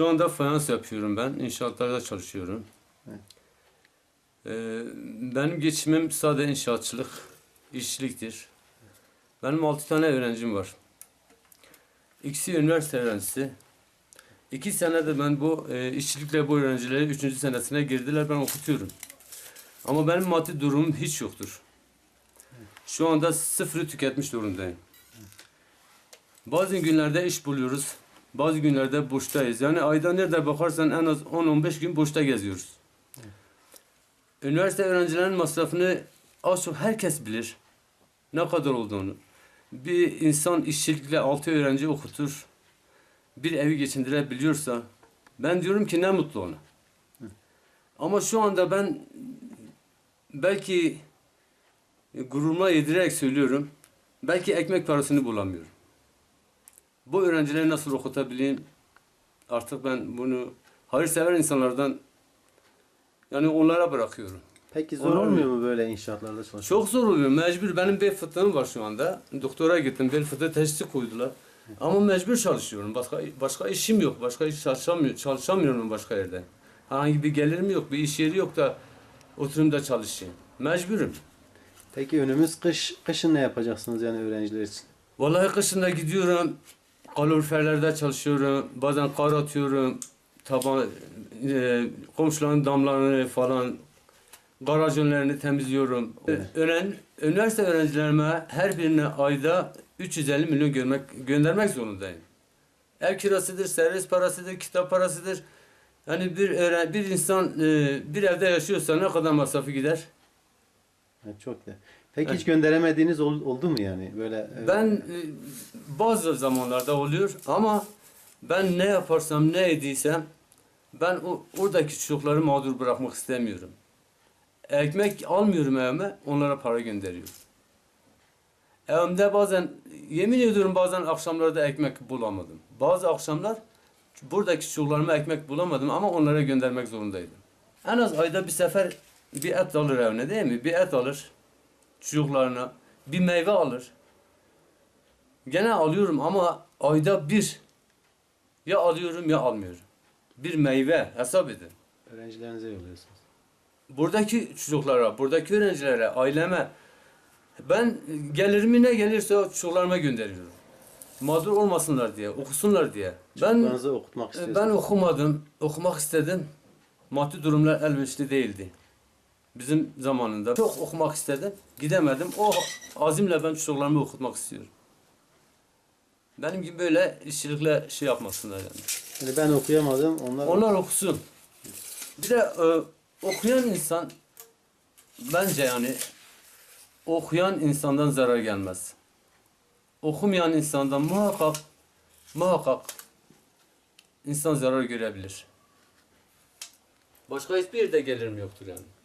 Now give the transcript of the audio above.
Şu anda fayans yapıyorum ben. İnşaatlarda çalışıyorum. Ee, benim geçimim sade inşaatçılık, işçiliktir. Benim altı tane öğrencim var. İkisi üniversite öğrencisi. İki senedir ben bu e, işçilikle bu öğrencileri üçüncü senesine girdiler. Ben okutuyorum. Ama benim maddi durumum hiç yoktur. Şu anda sıfırı tüketmiş durumdayım. Bazı günlerde iş buluyoruz. Bazı günlerde boştayız. Yani ayda nerede bakarsan en az 10-15 gün boşta geziyoruz. Üniversite öğrencilerinin masrafını az çok herkes bilir. Ne kadar olduğunu. Bir insan işçilikle 6 öğrenci okutur. Bir evi geçindirebiliyorsa ben diyorum ki ne mutlu ona. Ama şu anda ben belki gururuma yedirerek söylüyorum. Belki ekmek parasını bulamıyorum. Bu öğrencileri nasıl okutabileyim? Artık ben bunu hayırsever insanlardan yani onlara bırakıyorum. Peki zor olmuyor mu böyle inşaatlarda çalışmak? Çok zor oluyor. Mecbur. Benim bel fıtığım var şu anda. Doktora gittim. Bel fıtığı teşhisi koydular. Ama mecbur çalışıyorum. Başka başka işim yok. Başka iş çalışamıyorum. Çalışamıyorum başka yerde. Herhangi bir gelirim yok. Bir iş yeri yok da oturayım da çalışayım. Mecburum. Peki önümüz kış, kışın ne yapacaksınız yani öğrenciler için? Vallahi kışında gidiyorum. Kaloriferlerde çalışıyorum. Bazen kar atıyorum. Taban, e, komşuların damlarını falan garaj önlerini temizliyorum. Öğren, üniversite öğrencilerime her birine ayda 350 milyon görmek, göndermek zorundayım. Ev kirasıdır, servis parasıdır, kitap parasıdır. Yani bir öğren, bir insan e, bir evde yaşıyorsa ne kadar masrafı gider? Çok da. Peki hiç gönderemediğiniz ol- oldu mu yani böyle? Ben e, bazı zamanlarda oluyor ama ben ne yaparsam ne ediysem ben o, oradaki çocukları mağdur bırakmak istemiyorum. Ekmek almıyorum evime, onlara para gönderiyorum. Evimde bazen, yemin ediyorum bazen akşamlarda ekmek bulamadım. Bazı akşamlar buradaki çocuklarıma ekmek bulamadım ama onlara göndermek zorundaydım. En az ayda bir sefer bir et alır evine değil mi? Bir et alır çocuklarına, bir meyve alır. Gene alıyorum ama ayda bir ya alıyorum ya almıyorum. Bir meyve hesap edin. öğrencilerinize yolluyorsunuz? Buradaki çocuklara, buradaki öğrencilere, aileme ben gelirimi ne gelirse o çocuklarıma gönderiyorum. Mağdur olmasınlar diye, okusunlar diye. Ben okutmak istiyorsunuz. ben okumadım, okumak istedim. Maddi durumlar elverişli değildi. Bizim zamanında çok okumak istedim, gidemedim. O azimle ben çocuklarımı okutmak istiyorum. Benim gibi böyle işçilikle şey yapmasınlar yani. Yani ben okuyamadım, onlar, Onlar okusun. Bir de e, okuyan insan bence yani okuyan insandan zarar gelmez. Okumayan insandan muhakkak muhakkak insan zarar görebilir. Başka hiçbir yerde gelirim yoktur yani.